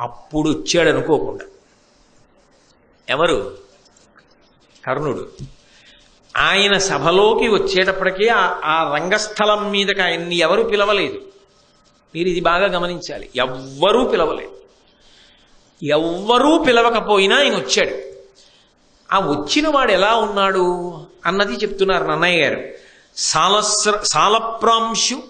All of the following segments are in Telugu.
అప్పుడు వచ్చాడు అనుకోకుండా. ఎవరు? కర్ణుడు. ఆయన సభలోకి వచ్చేటప్పటికీ ఆ- రంగస్థలం మీదకి ఆయన్ని ఎవరు పిలవలేదు. మీరు ఇది బాగా గమనించాలి. ఎవ్వరూ పిలవలేదు. ఎవ్వరూ పిలవకపోయినా ఆయన వచ్చాడు. ఆ వచ్చిన వాడు ఎలా ఉన్నాడు అన్నది చెప్తున్నారు నన్నయ్య గారు. సాలస్ర సాలప్రాంశు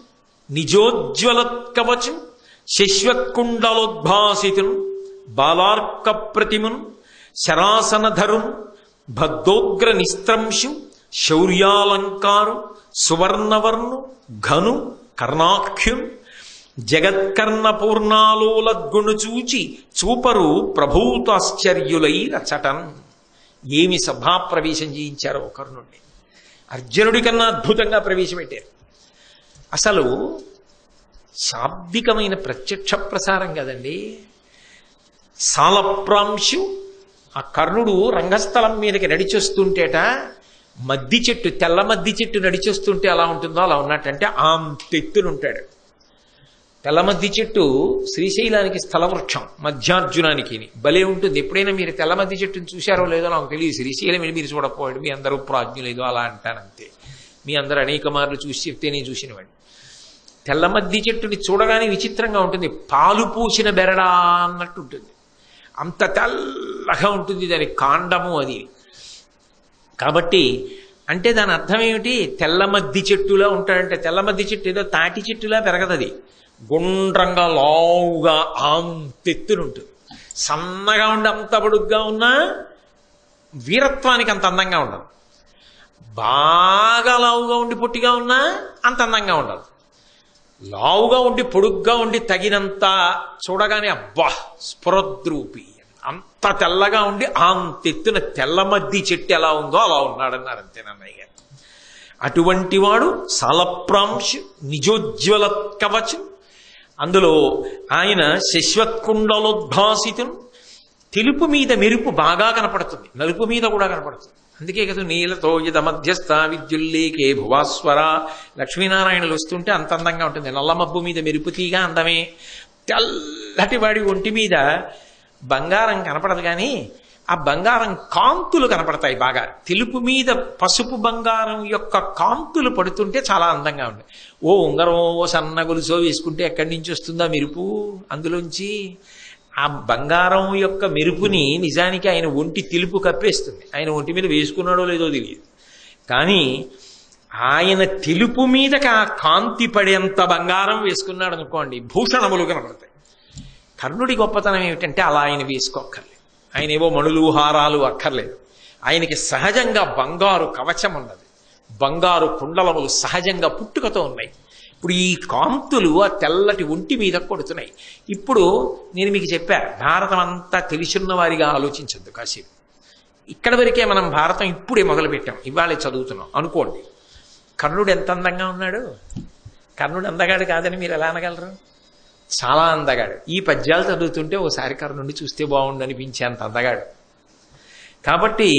నిజోజ్వలత్కవచం శశ్వత్కుండలోద్భాసితును బాలార్క ప్రతిమును శరాసనధరును భద్దోగ్ర నిస్త్రంశు శౌర్యాలంకారు సువర్ణవర్ణు ఘను కర్ణాఖ్యును జగత్కర్ణ పూర్ణాలోలద్గుణు చూచి చూపరు ప్రభూతాశ్చర్యులై రచటన్. ఏమి సభాప్రవేశం చేయించారో కర్ణుడిని అర్జునుడి కన్నా అద్భుతంగా ప్రవేశపెట్టారు. అసలు శాబ్దికమైన ప్రత్యక్ష ప్రసారం కదండి. సాలప్రాంశు ఆ కర్ణుడు రంగస్థలం మీదకి నడిచొస్తుంటేట మద్ది చెట్టు తెల్ల మద్ది చెట్టు నడిచొస్తుంటే అలా ఉంటుందో అలా ఉన్నట్టంటే ఆంతెత్తునుంటాడు తెల్ల మద్ది చెట్టు శ్రీశైలానికి స్థలవృక్షం మధ్యార్జునానికి భలే ఉంటుంది. ఎప్పుడైనా మీరు తెల్ల మద్ది చెట్టుని చూశారో లేదో నాకు తెలియదు. శ్రీశైలం వెళ్ళి మీరు చూడకపోయాడు. మీ అందరూ ప్రాజ్ఞులేదో అలా అంటానంతే. మీ అందరూ అనేక మార్లు చూసి చెప్తే నేను చూసినవాడిని. తెల్లమద్ది చెట్టుని చూడగానే విచిత్రంగా ఉంటుంది. పాలు పూసిన బెరడా అన్నట్టు ఉంటుంది. అంత తెల్లగా ఉంటుంది దాని కాండము అది. కాబట్టి అంటే దాని అర్థం ఏమిటి? తెల్లమద్ది చెట్టులా ఉంటాడంటే తెల్లమద్ది చెట్టు ఏదో తాటి చెట్టులా పెరగదు అది గుండ్రంగా లావుగా ఆంతెత్తునుంటుంది సన్నగా ఉండి అంత పొడుగ్గా ఉన్నా వీరత్వానికి అంత అందంగా ఉండదు. బాగా లావుగా ఉండి పొట్టిగా ఉన్నా అంత అందంగా ఉండదు. లావుగా ఉండి పొడుగ్గా ఉండి తగినంత చూడగానే అబ్బా స్ఫురద్రూపి. అంత తెల్లగా ఉండి అంతెత్తున తెల్ల మద్ది చెట్టు ఎలా ఉందో అలా ఉన్నాడన్నారు అంతేనన్నయ్య గారు. అటువంటి వాడు సలప్రాంశ నిజోజ్వల కవచం. అందులో ఆయన శశ్వత్కుండలోద్భాసితం తెలుపు మీద మెరుపు బాగా కనపడుతుంది. నలుపు మీద కూడా కనపడుతుంది. అందుకే కదా నీలతో యద విద్యుల్లేకే భువాస్వర. లక్ష్మీనారాయణలు వస్తుంటే అంత అందంగా ఉంటుంది. నల్లమబ్బు మీద మెరుపు తీగా అందమే. తెల్లటి వాడి ఒంటి మీద బంగారం కనపడదు కానీ ఆ బంగారం కాంతులు కనపడతాయి బాగా. తెలుపు మీద పసుపు బంగారం యొక్క కాంతులు పడుతుంటే చాలా అందంగా ఉంది ఓ ఉంగరం ఓ సన్న గొలుసో వేసుకుంటే ఎక్కడి నుంచి వస్తుందా మెరుపు అందులోంచి. ఆ బంగారం యొక్క మెరుపుని నిజానికి ఆయన ఒంటి తెలుపు కప్పేస్తుంది. ఆయన ఒంటి మీద వేసుకున్నాడో లేదో తెలియదు. కానీ ఆయన తెలుపు మీదకి ఆ కాంతి పడేంత బంగారం వేసుకున్నాడు అనుకోండి భూషణములు కనబడతాయి. కర్ణుడి గొప్పతనం ఏమిటంటే అలా ఆయన వేసుకోక్కర్లేదు. ఆయన ఏవో మణులు హారాలు అక్కర్లేదు. ఆయనకి సహజంగా బంగారు కవచం ఉన్నది. బంగారు కుండలములు సహజంగా పుట్టుకతో ఉన్నాయి. ఇప్పుడు ఈ కాంతులు ఆ తెల్లటి ఒంటి మీద కొడుతున్నాయి. ఇప్పుడు నేను మీకు చెప్పా భారతం అంతా తెలిసున్న వారిగా ఆలోచించద్దు కాసేపు. ఇక్కడ వరకే మనం భారతం ఇప్పుడే మొదలుపెట్టాం ఇవాళే చదువుతున్నాం. అనుకోండి కర్ణుడు ఎంత అందంగా ఉన్నాడు? కర్ణుడు అందగాడు కాదని మీరు ఎలా అనగలరు? చాలా అందగాడు. ఈ పద్యాలు చదువుతుంటే ఓసారి కర్ణుడిని చూస్తే బాగుండు అనిపించేంత అందగాడు. కాబట్టి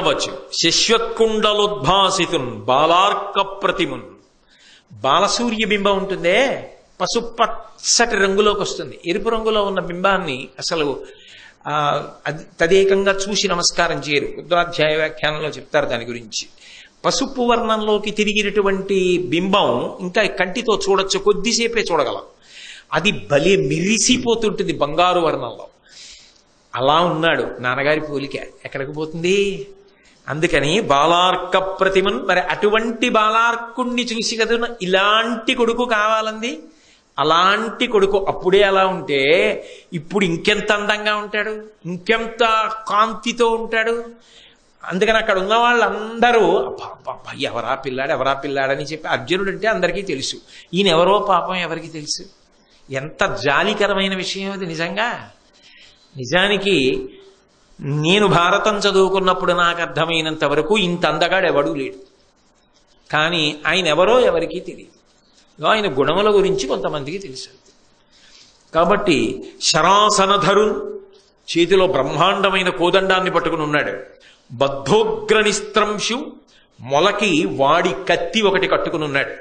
నిజోజ్వత్కవచ్చు శశ్వత్కుండలోద్భాసితున్ బాలార్క ప్రతిమున్ బాలసూర్య బింబం ఉంటుందే? పసుపచ్చటి రంగులోకి వస్తుంది ఎరుపు రంగులో ఉన్న బింబాన్ని అసలు అది తదేకంగా చూసి నమస్కారం చేయరు. రుద్రాధ్యాయ వ్యాఖ్యానంలో చెప్తారు దాని గురించి. పసుపు వర్ణంలోకి తిరిగినటువంటి బింబం ఇంకా కంటితో చూడొచ్చు కొద్దిసేపే చూడగలం. అది భలే మిరిసిపోతుంటుంది బంగారు వర్ణంలో. అలా ఉన్నాడు నాన్నగారి పోలిక. ఎక్కడికి పోతుంది? అందుకని బాలార్క ప్రతిమన్ మరి అటువంటి బాలార్కుణ్ణి చూసి కదా ఇలాంటి కొడుకు కావాలంది. అలాంటి కొడుకు అప్పుడే అలా ఉంటే ఇప్పుడు ఇంకెంత అందంగా ఉంటాడు? ఇంకెంత కాంతితో ఉంటాడు? అందుకని అక్కడ ఉన్న వాళ్ళందరూ ఎవరా పిల్లాడు ఎవరా పిల్లాడని చెప్పి అర్జునుడు అంటే అందరికీ తెలుసు. ఈయన ఎవరో పాపం ఎవరికి తెలుసు. ఎంత జాలికరమైన విషయం అది నిజంగా. నిజానికి నేను భారతం చదువుకున్నప్పుడు నాకు అర్థమైనంత వరకు ఇంత అందగాడు ఎవడూ లేడు. కానీ ఆయన ఎవరో ఎవరికీ తెలియదు. ఆయన గుణముల గురించి కొంతమందికి తెలుసు. కాబట్టి శరాసనధరు చేతిలో బ్రహ్మాండమైన కోదండాన్ని పట్టుకుని ఉన్నాడు. బద్ధోగ్రనిస్త్రంశు మొలకి వాడి కత్తి ఒకటి కట్టుకుని ఉన్నాడు.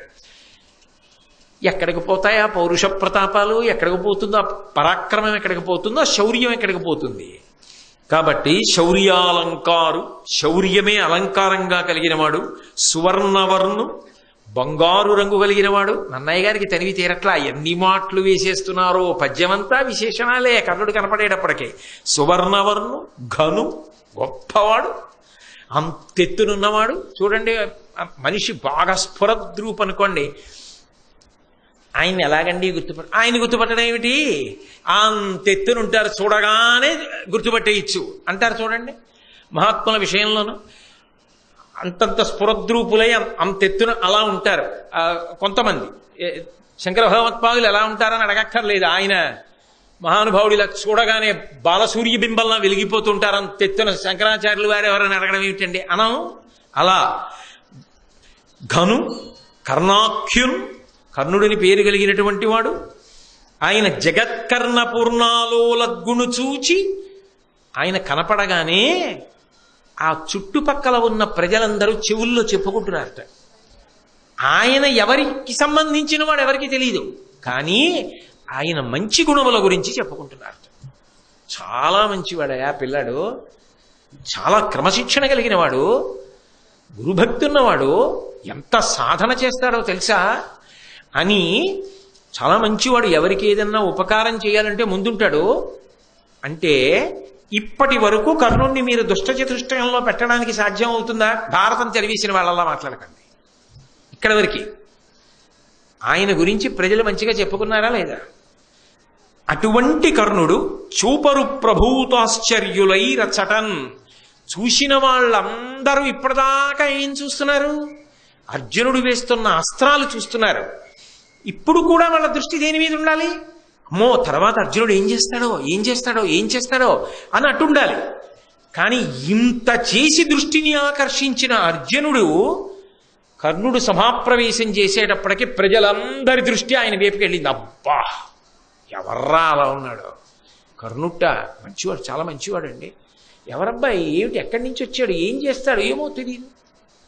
ఎక్కడికి పోతాయి ఆ పౌరుష ప్రతాపాలు? ఎక్కడికి పోతుందో? ఆ పరాక్రమం ఎక్కడికి పోతుందో? ఆ శౌర్యం ఎక్కడికి పోతుంది? కాబట్టి శౌర్యాలంకారు శౌర్యమే అలంకారంగా కలిగినవాడు సువర్ణవర్ణు బంగారు రంగు కలిగినవాడు. నన్నయ్య గారికి తనివి తీరట్లా ఎన్ని మాటలు వేసేస్తున్నారో పద్యమంతా విశేషణాలే కర్ణుడు కనపడేటప్పటికే. సువర్ణవర్ణు ఘను గొప్పవాడు అంతెత్తునున్నవాడు. చూడండి మనిషి బాగా స్ఫురద్రూప్ ఆయన్ని ఆయన ఎలాగండి గుర్తుపట్ట ఆయన గుర్తుపట్టడం ఏమిటి? అంతెత్తును ఉంటారు చూడగానే గుర్తుపట్టేయచ్చు. అంటారు చూడండి. మహాత్ముల విషయంలోనూ అంతంత స్ఫురద్రూపులై అంతెత్తును అంతెత్తున అలా ఉంటారు. కొంతమంది. శంకర భగవత్పాదులు ఎలా ఉంటారని అడగక్కర్లేదు. ఆయన మహానుభావుడు ఇలా చూడగానే బాలసూర్య బింబల్లా వెలిగిపోతుంటారు. అంతెత్తున శంకరాచార్యులు వారు ఎవరైనా అడగడం ఏమిటండి? అనం అలా ఘను కర్ణాఖ్యున్ కర్ణుడిని పేరు కలిగినటువంటి వాడు. ఆయన జగత్కర్ణ పూర్ణాలోలగ్గును చూచి ఆయన కనపడగానే ఆ చుట్టుపక్కల ఉన్న ప్రజలందరూ చెవుల్లో చెప్పుకుంటున్నారట. ఆయన ఎవరికి సంబంధించిన వాడు ఎవరికి తెలియదు కానీ ఆయన మంచి గుణముల గురించి చెప్పుకుంటున్నారట. చాలా మంచివాడయా పిల్లాడు. చాలా క్రమశిక్షణ కలిగిన వాడు. గురుభక్తి ఉన్నవాడు. ఎంత సాధన చేస్తాడో తెలుసా? అని చాలా మంచివాడు ఎవరికి ఏదన్నా ఉపకారం చేయాలంటే ముందుంటాడు. అంటే ఇప్పటి వరకు కర్ణుణ్ణి మీరు దుష్టచతుష్టయంలో పెట్టడానికి సాధ్యం అవుతుందా? భారతం తెలివేసిన వాళ్ళలా మాట్లాడకండి. ఇక్కడ వరకు. ఆయన గురించి ప్రజలు మంచిగా చెప్పుకున్నారా లేదా? అటువంటి కర్ణుడు చూపరు ప్రభూతాశ్చర్యులై రచటన్ చూసిన వాళ్ళందరూ ఇప్పటిదాకా ఏం చూస్తున్నారు? అర్జునుడు వేస్తున్న అస్త్రాలు చూస్తున్నారు. ఇప్పుడు కూడా వాళ్ళ దృష్టి దేని మీద ఉండాలి? అమ్మో తర్వాత అర్జునుడు ఏం చేస్తాడో ఏం చేస్తాడో ఏం చేస్తాడో అని అట్టుండాలి కానీ ఇంత చేసి దృష్టిని ఆకర్షించిన అర్జునుడు కర్ణుడు సభాప్రవేశం చేసేటప్పటికి ప్రజలందరి దృష్టి ఆయన వైపుకి వెళ్ళింది. అబ్బా ఎవర్రా అలా ఉన్నాడు? కర్ణుట్ట మంచివాడు చాలా మంచివాడు అండి ఎవరబ్బాయి ఏమిటి ఎక్కడి నుంచి వచ్చాడు ఏం చేస్తాడు ఏమో తెలియదు